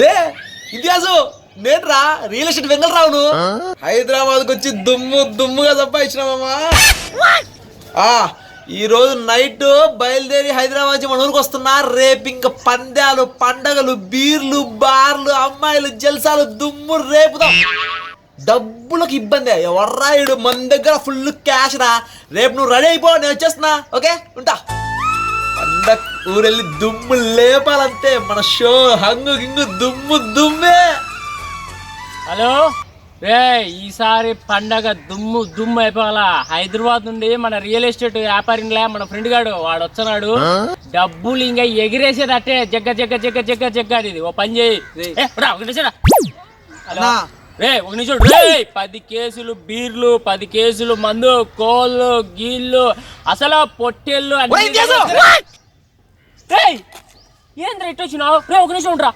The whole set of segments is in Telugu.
రే ఇంతియాజు నేను రా రియల్ ఎస్టేట్ వెంగళరావును. హైదరాబాద్కి వచ్చి దుమ్ము దుమ్ముగా సంపాదించినామమ్మా ఆ ఈ రోజు నైట్ బయలుదేరి హైదరాబాద్ నుంచి మన ఊరికి వస్తున్నా. రేపు ఇంకా పందాలు పండగలు బీర్లు బార్లు అమ్మాయిలు జల్సాలు దుమ్ము రేపుదాం. డబ్బులకు ఇబ్బంది ఎవర్రాయుడు మన దగ్గర ఫుల్ క్యాష్ రా. రేపు నువ్వు రెడీ అయిపో నేను వచ్చేస్తున్నా. ఓకే? ఉంటా. ఊరెళ్ళి దుమ్ము లేపాలంతే మన షో హంగు గింగు దుమ్ము దుమ్మే. హలో? రే ఈసారి పండగ దుమ్ము దుమ్ము అయిపోవాలా? హైదరాబాద్ నుండి మన రియల్ ఎస్టేట్ వ్యాపారిలా మన ఫ్రెండ్ గాడు వాడు వచ్చాడు డబ్బులు ఇంకా ఎగిరేసేది అట్టే జగ్గ జగ్గ జగ్గ జగ్గ జగ్గ ఇది ఓ పని చేయి. రా, ఒక నిమిషం రా. హలో? అన్నా. రే ఒక నిమిషం రే. పది కేసులు బీర్లు పది కేసులు మందు కోళ్ళు గీళ్ళు అసలు పొట్టేళ్ళు అన్ని ఏంది ఇటు వచ్చినావు? రే ఒక నిమిషం ఉండరా.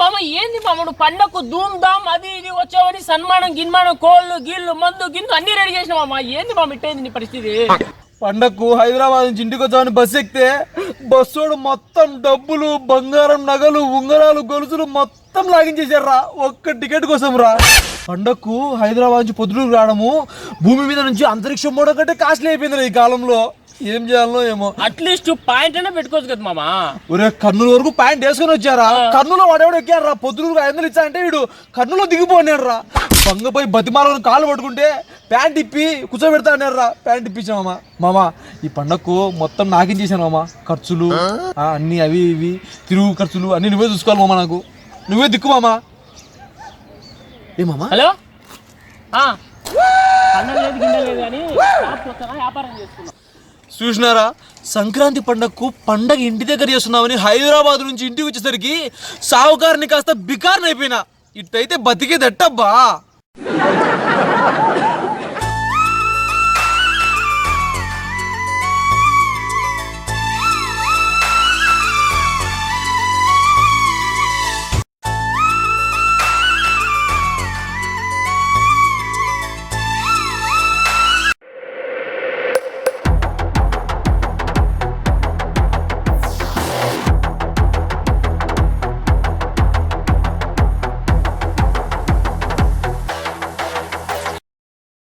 మామ ఏంది మామ నువ్వు పండకు ధూమ్ ధామ్ అది ఇది వచ్చావని సన్మానం గిన్మానం కోళ్ళు గీళ్ళు మందు గిందు అన్ని రెడీ చేసిన మామ ఏంది మామ ఇట్టయింది నీ పరిస్థితి? పండకు హైదరాబాద్ నుంచి ఇంటికి వచ్చామని బస్సు ఎక్కితే బస్సోడు మొత్తం డబ్బులు బంగారం నగలు ఉంగరాలు గొలుసులు మొత్తం లాగించేశారా ఒక్క టికెట్ కోసం రా. పండక్కు హైదరాబాద్ నుంచి పొద్దుటూరు రావడము భూమి మీద నుంచి అంతరిక్షం మోడ కంటే కాస్ట్లీ అయిపోయింది ఈ కాలంలో. ఏం చేయాలో ఏమో. అట్లీస్ట్ పాయింట్ అయినా పెట్టుకోవచ్చు కదా మామ. ఒరే కర్నూలు వరకు ప్యాంట్ వేసుకొని వచ్చారా? కర్నూలు వాడేవాడు ఎక్కారు రా పొద్దునూరు ఐదు వందలు ఇచ్చా అంటే వీడు కర్నూలు దిగిపోయినాడు రా బంగపోయి బతిమాలను కాలు పట్టుకుంటే ప్యాంట్ ఇప్పి కూర్చోబెడతా అన్నారు రా ప్యాంట్ ఇప్పించామమ్మా మామ. ఈ పండగకు మొత్తం నాకించేసాను మామ? ఖర్చులు ఆ, అన్ని అవి ఇవి తిరుగు ఖర్చులు అన్ని నువ్వే చూసుకోవాలి మామ నాకు. నువ్వే దిక్కు మామ. ఏ మామ? హలో? లేదు లేదు కానీ వ్యాపారం చేసుకున్నా చూసినారా? సంక్రాంతి పండగకు పండగ ఇంటి దగ్గర చేస్తున్నామని హైదరాబాద్ నుంచి ఇంటికి వచ్చేసరికి సావుకారిని కాస్త బికార్ని అయిపోయినా ఇట్టయితే బతికేదట్టబ్బా.